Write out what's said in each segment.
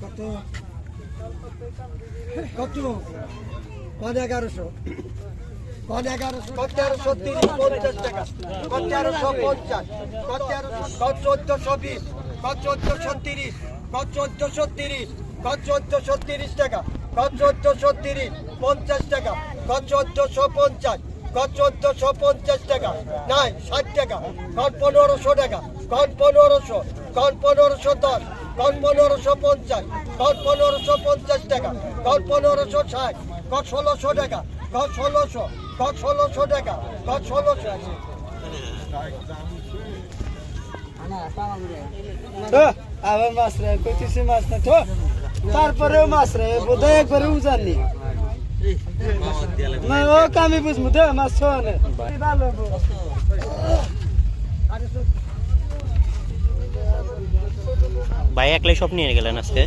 কত? কত? কত এগারোশো? কত এগারোশো? কত তেরোশো তিরিশ? পঞ্চাশ টাকা। কত তেরোশো পঞ্চাশ? কত তেরোশো কত চোদ্দশো বিশ? কত চোদ্দশো তিরিশ? কত চোদ্দশো তিরিশ? কত চোদ্দশো তিরিশ টাকা? কত চোদ্দশো তিরিশ? পঞ্চাশ টাকা। কত চোদ্দশো পঞ্চাশ? কত চোদ্দশো পঞ্চাশ টাকা? নাই, ষাট টাকা। কত পনেরোশো টাকা? কত পনেরোশো? কত পনেরোশো দশ কত পনেরোশো পঞ্চাশ কত পনেরোশো পঞ্চাশ টাকা কত পনেরোশো ষাট কত ষোলোশো টাকা কত ষোলোশো কত ষোলোশো টাকা কত ষোলোশো আছে মাছ রে একবারে উজাননি। ও কামি বুঝমু দে, মাছ ভাই একলাই সব নিয়ে গেলেন আজকে?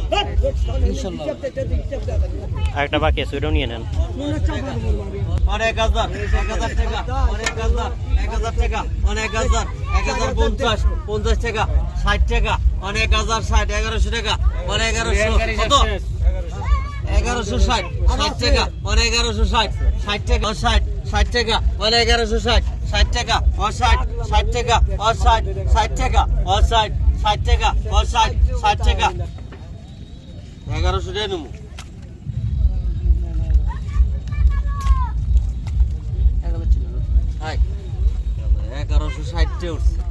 আরেকটা বাকি আছে ওইটাও নিয়ে নেন। অনেক হাজার এক হাজার টাকা অনেক হাজার এক হাজার টাকা অনেক হাজার এক হাজার পঞ্চাশ পঞ্চাশ টাকা ষাট টাকা অনেক হাজার ষাট এগারোশো টাকা অনেক এগারোশো কত? এগারোশো। ষাট ষাট টাকা অনেক এগারোশো ষাট ষাট টাকা ষাট ষাট টাকা অনেক এগারোশো ষাট ষাট টাকা ও ষাট ষাট টাকা ও ষাট ষাট টাকা ও ষাট ষাট টাকা ও ষাট ষাট টাকা। এগারোশো টাকা নেব। এগারোশো ষাটটে উঠছে।